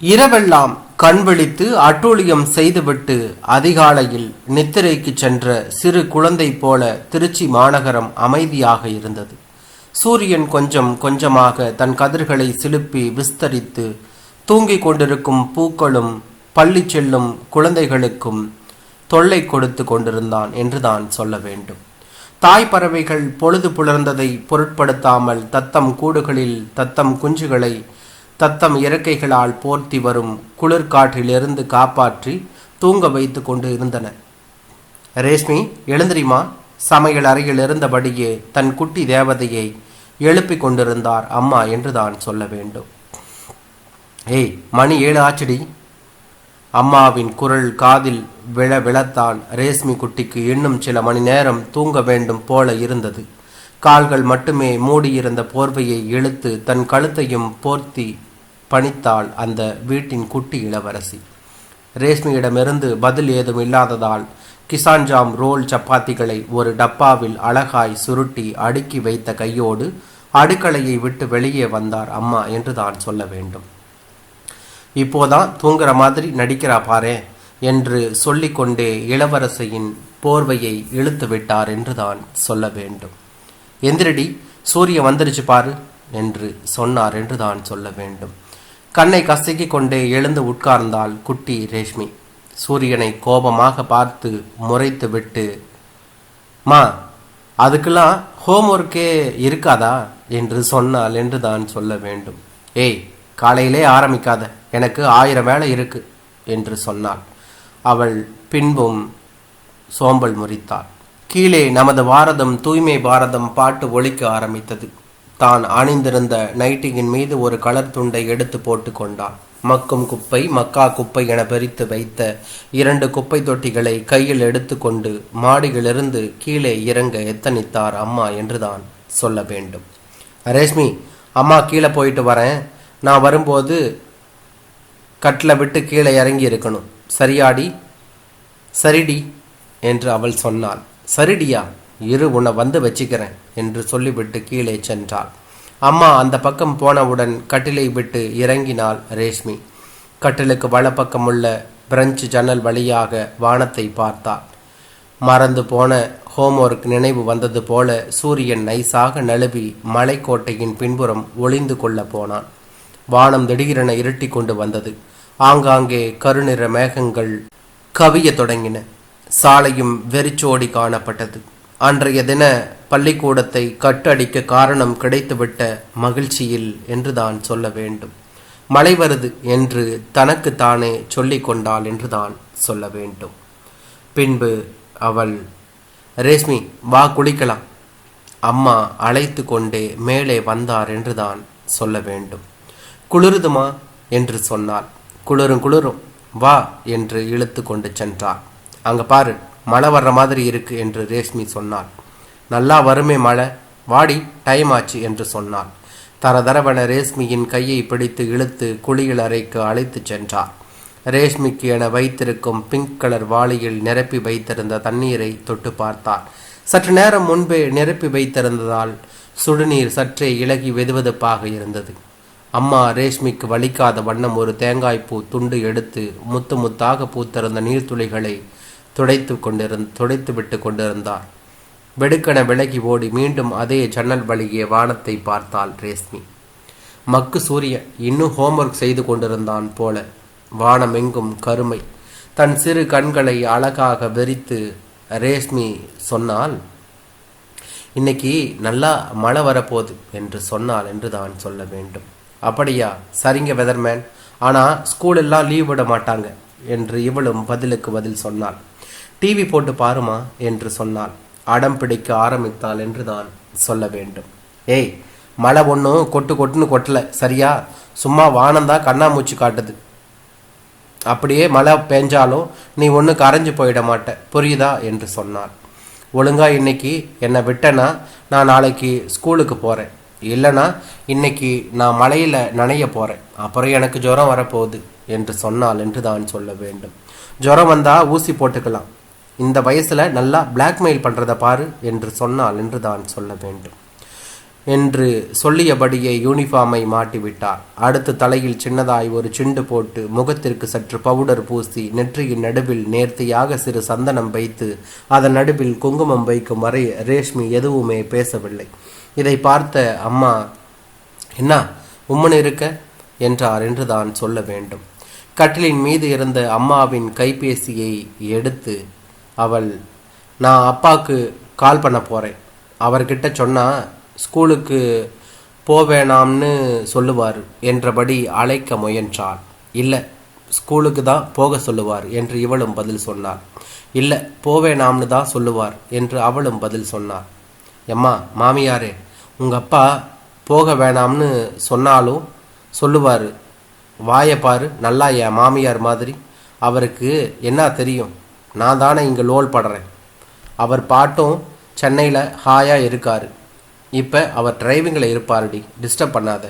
இரவெல்லாம் கண் விழித்து அட்டூழியம் செய்துவிட்டு அதிகாலையில் நித்திரைக்கு சென்ற சிறு குழந்தை போல திருச்சி மாநகரம் அமைதியாக இருந்தது. சூரியன் கொஞ்சம் கொஞ்சமாக தன் கதிர்களை சிலுப்பி விஸ்தரித்து தூங்கிக் கொண்டிருக்கும் பூக்களும் பள்ளி செல்லும் குழந்தைகளுக்கும் தொல்லை கொடுத்து கொண்டிருந்தான் என்றுதான் சொல்ல வேண்டும். தாய் பறவைகள் பொழுது புலர்ந்ததை பொருட்படுத்தாமல் தத்தம் கூடுகளில் தத்தம் குஞ்சுகளை தத்தம் இறக்கைகளால் போர்த்தி வரும் குளிர்காற்றிலிருந்து காப்பாற்றி தூங்க வைத்து கொண்டு இருந்தன. ரேஷ்மி எழுந்திரிமா சமையல் அறையில் இருந்தபடியே தன் குட்டி தேவதையை எழுப்பிக் கொண்டிருந்தார் அம்மா என்றுதான் சொல்ல வேண்டும். ஏய் மணி ஏழு ஆச்சடி? அம்மாவின் குரல் காதில் விழ விழத்தான் ரேஷ்மி குட்டிக்கு இன்னும் சில மணி நேரம் தூங்க வேண்டும் போல இருந்தது. கால்கள் மட்டுமே மூடியிருந்த போர்வையை இழுத்து தன் கழுத்தையும் போர்த்தி பணித்தாள் அந்த வீட்டின் குட்டி இளவரசி. ரேஷ்மியிடமிருந்து பதில் ஏதும் இல்லாததால் கிசான்ஜாம் ரோல் சப்பாத்திகளை ஒரு டப்பாவில் அழகாய் சுருட்டி அடுக்கி வைத்த கையோடு அடுக்கலையை விட்டு வெளியே வந்தார் அம்மா என்று தான் சொல்ல வேண்டும். இப்போதான் தூங்குற மாதிரி நடிக்கிறா பாரே என்று சொல்லிக்கொண்டே இளவரசியின் போர்வையை இழுத்து விட்டார் என்று தான் சொல்ல வேண்டும். எந்திரடி சூரியன் வந்துருச்சு பாரு என்று சொன்னார் என்று தான் சொல்ல வேண்டும். கண்ணை கசக்கி கொண்டே எழுந்து உட்கார்ந்தாள் குட்டி ரேஷ்மி. சூரியனை கோபமாக பார்த்து முறைத்து விட்டு மா அதுக்கெல்லாம் ஹோம்ஒர்க்கே இருக்காதா? என்று சொன்னால் என்று தான் சொல்ல வேண்டும். ஏய் காலையிலே ஆரம்பிக்காத எனக்கு ஆயிரம் வேலை இருக்கு என்று சொன்னாள். அவள் பின்பும் சோம்பல் முறித்தாள். கீழே நமது பாரதம் தூய்மை பாரதம் பாட்டு ஒழிக்க ஆரம்பித்தது. தான் அணிந்திருந்த நைட்டியின் மீது ஒரு கலர் துண்டை எடுத்து போட்டு கொண்டான். மக்கும் குப்பை மக்கா குப்பை என பிரித்து வைத்த இரண்டு குப்பை தொட்டிகளை கையில் எடுத்துக்கொண்டு மாடியிலிருந்து கீழே இறங்க எத்தனித்தார் அம்மா என்றுதான் சொல்ல வேண்டும். ரேஷ்மி அம்மா கீழே போயிட்டு வரேன். நான் வரும்போது கட்டில் விட்டு கீழே இறங்கி இருக்கணும். சரியாடி? சரிடி என்று அவள் சொன்னாள். சரிடியா? இரு உன்னை வந்து வச்சுக்கிறேன் என்று சொல்லிவிட்டு கீழே சென்றாள். அம்மா அந்த பக்கம் போனவுடன் கட்டிலை விட்டு இறங்கினாள் ரேஷ்மி. கட்டிலுக்கு வலப்பக்கமுள்ள பிரெஞ்சு ஜன்னல் வழியாக வானத்தை பார்த்தாள். மறந்து போன ஹோம்ஒர்க் நினைவு வந்தது போல சூரியன் நைசாக நழுவி மலைக்கோட்டையின் பின்புறம் ஒளிந்து கொள்ள போனான். வானம் திடீரென இருட்டி கொண்டு வந்தது. ஆங்காங்கே கருநிற மேகங்கள் கவியத் தொடங்கின. சாலையும் வெறிச்சோடி காணப்பட்டது. அன்றைய தின பள்ளிக்கூடத்தை கட்டடிக்க காரணம் கிடைத்துவிட்ட மகிழ்ச்சியில் என்றுதான் சொல்ல வேண்டும். மழை வருது என்று தனக்கு தானே சொல்லிக் கொண்டாள் என்றுதான் சொல்ல வேண்டும். பின்பு அவள் ரேஷ்மி வா குளிக்கலாம் அம்மா அழைத்து கொண்டே மேலே வந்தார் என்றுதான் சொல்ல வேண்டும். குளிருதுமா என்று சொன்னாள். குளிரும் குளிரும். வா என்று இழுத்து கொண்டு சென்றாள். அங்க பாரு. மழை வர்ற மாதிரி இருக்கு என்று ரேஷ்மி சொன்னாள். நல்லா வருமே மழை. வாடி டைம் ஆச்சு என்று சொன்னாள். தரதரவன ரேஷ்மியின் கையை பிடித்து இழுத்து குளியல் அறைக்கு அழைத்துச் சென்றார் ரேஷ்மிக்கு என வைத்திருக்கும் பிங்க் கலர் வாளியில் நிரப்பி வைத்திருந்த தண்ணீரை தொட்டு பார்த்தார் சற்று நேரம் முன்பே நிரப்பி வைத்திருந்ததால் சுடுநீர் சற்றே இலகி வெதுவெதுப்பாக இருந்தது. அம்மா ரேஷ்மிக்கு வலிக்காத வண்ணம் ஒரு தேங்காய்ப்பூ துண்டு எடுத்து முத்து முத்தாக பூத்திருந்த நீர்த்துளிகளை துடைத்து கொண்டிருந் துடைத்து விட்டு கொண்டிருந்தார். வெடுக்கென விலகி ஓடி மீண்டும் அதே ஜன்னல் வழியே வானத்தை பார்த்தாள் ரேஷ்மி மக்கு சூரியன் இன்னும் ஹோம்ஒர்க் செய்து கொண்டிருந்தான் போல. வானமெங்கும் கருமை. தன் சிறு கண்களை அழகாக வெறித்து ரேஷ்மி சொன்னால் இன்னைக்கு நல்லா மழை வரப்போகுது என்று சொன்னால் என்று தான் சொல்ல வேண்டும். அப்படியா? சரிங்க வெதர்மேன் ஆனால் ஸ்கூல் எல்லாம் லீவ் விட மாட்டாங்க என்று இவளும் பதிலுக்கு பதில் சொன்னாள். டிவி போட்டு பாருமா என்று சொன்னாள். அடம் பிடிக்க ஆரம்பித்தாள் என்று தான் சொல்ல வேண்டும். ஏய் மழை ஒன்றும் கொட்டு கொட்டுன்னு கொட்டலை சரியா? சும்மா வானந்தான் கண்ணாமூச்சி காட்டுது. அப்படியே மழை பெஞ்சாலும் நீ ஒன்று கரைஞ்சு போயிட மாட்ட புரியுதா? என்று சொன்னாள். ஒழுங்கா இன்னைக்கு என்னை விட்டனா நான் நாளைக்கு ஸ்கூலுக்கு போகிறேன் இல்லைனா இன்னைக்கு நான் மழையில் நனைய போகிறேன் அப்புறம் எனக்கு ஜுரம் வரப்போகுது என்று சொன்னாள் என்று தான் சொல்ல வேண்டும். ஜுரம் வந்தால் ஊசி போட்டுக்கலாம். இந்த வயசில் நல்லா பிளாக்மெயில் பண்ணுறத பாரு என்று சொன்னால் என்று தான் சொல்ல வேண்டும். என்று சொல்லியபடியே யூனிஃபார்மை மாட்டிவிட்டார். அடுத்து தலையில் சின்னதாய் ஒரு சிண்டு போட்டு முகத்திற்கு சற்று பவுடர் பூசி நெற்றியின் நடுவில் நேர்த்தியாக சிறு சந்தனம் வைத்து அதன் நடுவில் குங்குமம் வைக்கும் வரை ரேஷ்மி எதுவுமே பேசவில்லை. இதை பார்த்த அம்மா என்ன உம்மன் இருக்க? என்றார் என்று தான் சொல்ல வேண்டும். கட்டிலின் மீது இருந்த அம்மாவின் கைபேசியை எடுத்து அவள் நான் அப்பாவுக்கு கால் பண்ண போகிறேன் அவர்கிட்ட சொன்னால் ஸ்கூலுக்கு போவேணாம்னு சொல்லுவார் என்றபடி அழைக்க முயன்றாள். இல்லை ஸ்கூலுக்கு தான் போக சொல்லுவார் என்று இவளும் பதில் சொன்னார் இல்லை போவேணாம்னு தான் சொல்லுவார் என்று அவளும் பதில் சொன்னார் எம்மா மாமியாரே உங்கள் அப்பா போக வேணாம்னு சொன்னாலும் சொல்லுவார். வாயை பாரு நல்லா என் மாமியார் மாதிரி. அவருக்கு என்ன தெரியும்? நான் தானே இங்கே லோல் படுறேன். அவர் பாட்டும் சென்னையில் ஹாயாக இருக்கார். இப்போ அவர் டிரைவிங்கில் இருப்பார்டி டிஸ்டர்ப் பண்ணாத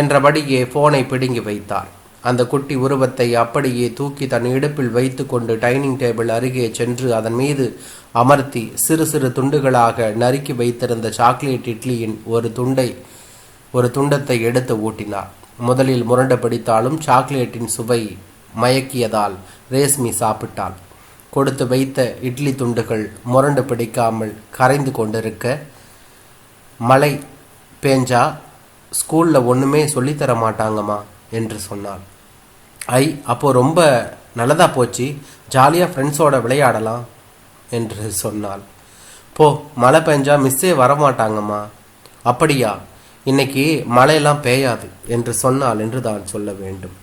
என்றபடியே ஃபோனை பிடுங்கி வைத்தார். அந்த குட்டி உருவத்தை அப்படியே தூக்கி தன் இடுப்பில் வைத்து கொண்டு டைனிங் டேபிள் அருகே சென்று அதன் மீது அமர்த்தி சிறு சிறு துண்டுகளாக நறுக்கி வைத்திருந்த சாக்லேட் இட்லியின் ஒரு துண்டை ஒரு துண்டத்தை எடுத்து ஊட்டினார். முதலில் முரண்டு பிடித்தாலும் சாக்லேட்டின் சுவை மயக்கியதால் ரேஸ்மி சாப்பிட்டாள். கொடுத்து வைத்த இட்லி துண்டுகள் முரண்டு பிடிக்காமல் கரைந்து கொண்டிருக்க மழை பேஞ்சா ஸ்கூலில் ஒன்றுமே சொல்லித்தர மாட்டாங்கம்மா என்று சொன்னாள். ஐ அப்போது ரொம்ப நல்லதாக போச்சு. ஜாலியாக ஃப்ரெண்ட்ஸோட விளையாடலாம் என்று சொன்னாள். போ மழை பெஞ்சா மிஸ்ஸே வரமாட்டாங்கம்மா. அப்படியா? இன்னைக்கு மழையெல்லாம் பெய்யாது என்று சொன்னாள் என்று தான் சொல்ல வேண்டும்.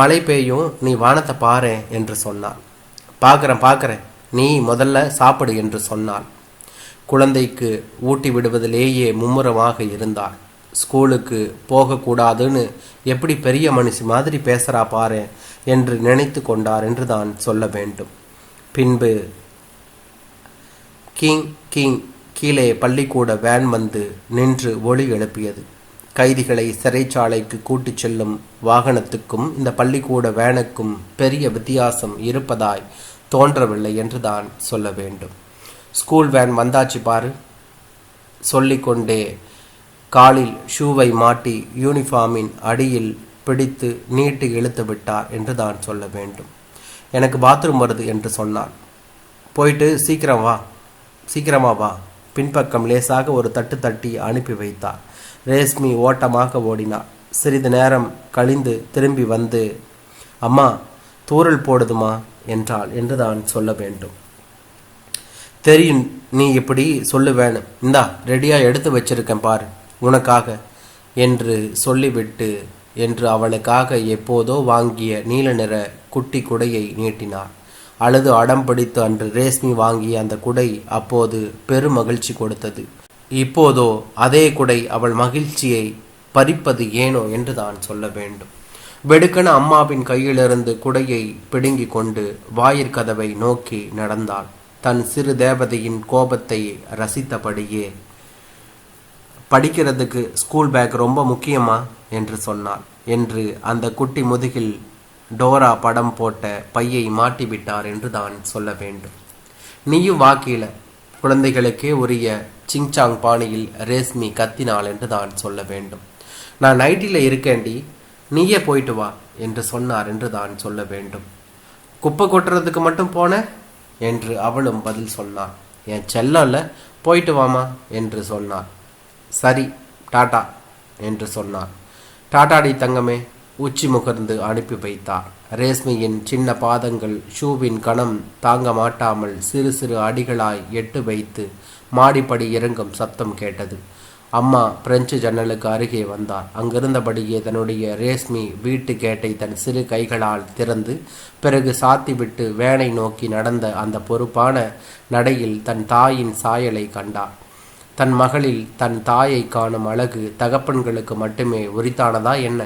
மழை பெய்யும் நீ வானத்தை பாரு என்று சொன்னாள். பார்க்குறேன் பார்க்குறேன் நீ முதல்ல சாப்பிடு என்று சொன்னாள். குழந்தைக்கு ஊட்டி விடுவதிலேயே மும்முரமாக இருந்தாள். ஸ்கூலுக்கு போகக்கூடாதுன்னு எப்படி பெரிய மனுஷி மாதிரி பேசுகிறா பாரு என்று நினைத்து கொண்டார் என்று தான் சொல்ல வேண்டும். பின்பு கிங் கிங் கீழே பள்ளிக்கூட வேன் வந்து நின்று ஒளி எழுப்பியது. கைதிகளை சிறைச்சாலைக்கு கூட்டிச் செல்லும் வாகனத்துக்கும் இந்த பள்ளிக்கூட வேனுக்கும் பெரிய வித்தியாசம் இருப்பதாய் தோன்றவில்லை என்று தான் சொல்ல வேண்டும். ஸ்கூல் வேன் வந்தாச்சு பாரு. சொல்லிக்கொண்டே காலில் ஷூவை மாட்டி யூனிஃபார்மின் அடியில் பிடித்து நீட்டி இழுத்து விட்டார் என்று தான் சொல்ல வேண்டும். எனக்கு பாத்ரூம் வருது என்று சொன்னார் போயிட்டு சீக்கிரம் வா சீக்கிரமா வா. பின்பக்கம் லேசாக ஒரு தட்டு தட்டி அனுப்பி வைத்தார். ரேஷ்மி ஓட்டமாக ஓடினாள். சிறிது நேரம் கழிந்து திரும்பி வந்து அம்மா தூரல் போடுதுமா? என்றாள். என்று தான் சொல்ல வேண்டும். தெரியும் நீ இப்படி சொல்லுவேன் இந்தா ரெடியாக எடுத்து வச்சிருக்கேன் பார் உனக்காக என்று சொல்லிவிட்டு என்று அவளுக்காக எப்போதோ வாங்கிய நீல நிற குட்டி குடையை நீட்டினார் அழுது அடம் பிடித்து அன்று ரேஷ்மி வாங்கிய அந்த குடை அப்போது பெரும் மகிழ்ச்சி கொடுத்தது. இப்போதோ அதே குடை அவள் மகிழ்ச்சியை பறிப்பது ஏனோ என்று தான் சொல்ல வேண்டும். வெடுக்கன அம்மாவின் கையிலிருந்து குடையை பிடுங்கிக் கொண்டு வாயிற்கதவை நோக்கி நடந்தாள். தன் சிறு தேவதையின் கோபத்தை ரசித்தபடியே படிக்கிறதுக்கு ஸ்கூல் பேக் ரொம்ப முக்கியமா? என்று சொன்னாள். என்று அந்த குட்டி முதுகில் டோரா படம் போட்ட பையை மாட்டிவிட்டார் என்று தான் சொல்ல வேண்டும். நீயும் வாக்கில குழந்தைகளுக்கே உரிய சிங்சாங் பாணியில் ரேஸ்மி கத்தினாள் என்று தான் சொல்ல வேண்டும். நான் நைட்டில் இருக்கேண்டி நீயே போயிட்டு வா என்று சொன்னார் என்று தான் சொல்ல வேண்டும். குப்பை கொட்டுறதுக்கு மட்டும் போன? என்று அவளும் பதில் சொன்னாள். என் செல்லம்ல போயிட்டு வாமா என்று சொன்னார் சரி டாடா என்று சொன்னார் டாடாடி தங்கமே உச்சி முகர்ந்து அனுப்பி வைத்தார். ரேஸ்மியின் சின்ன பாதங்கள் ஷூவின் கணம் தாங்க மாட்டாமல் சிறு சிறு அடிகளாய் எட்டு வைத்து மாடிப்படி இறங்கும் சத்தம் கேட்டது. அம்மா பிரெஞ்சு ஜன்னலுக்கு அருகே வந்தார். அங்கிருந்தபடியே தன்னுடைய ரேஸ்மி வீட்டு கேட்டை தன் சிறு கைகளால் திறந்து பிறகு சாத்திவிட்டு வேனை நோக்கி நடந்த அந்த பொறுப்பான நடையில் தன் தாயின் சாயலை கண்டார். தன் மகளில் தன் தாயை காணும் அழகு தகப்பன்களுக்கு மட்டுமே உரித்தானதா என்ன?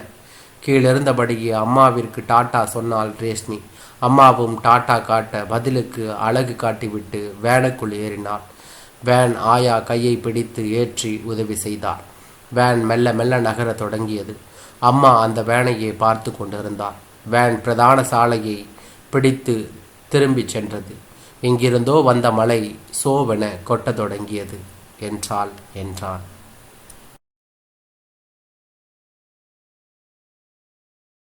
கீழிருந்தபடியே அம்மாவிற்கு டாட்டா சொன்னாள் ரேஷ்மி அம்மாவும் டாட்டா காட்ட பதிலுக்கு அழகு காட்டிவிட்டு வேனுக்குள் ஏறினாள். வேன் ஆயா கையை பிடித்து ஏற்றி உதவி செய்தார். வேன் மெல்ல மெல்ல நகரத் தொடங்கியது. அம்மா அந்த வேனையே பார்த்து கொண்டிருந்தார். வேன் பிரதான சாலையை பிடித்து திரும்பிச் சென்றது. எங்கிருந்தோ வந்த மழை சோவென கொட்டத் தொடங்கியது என்றாள் என்றான்.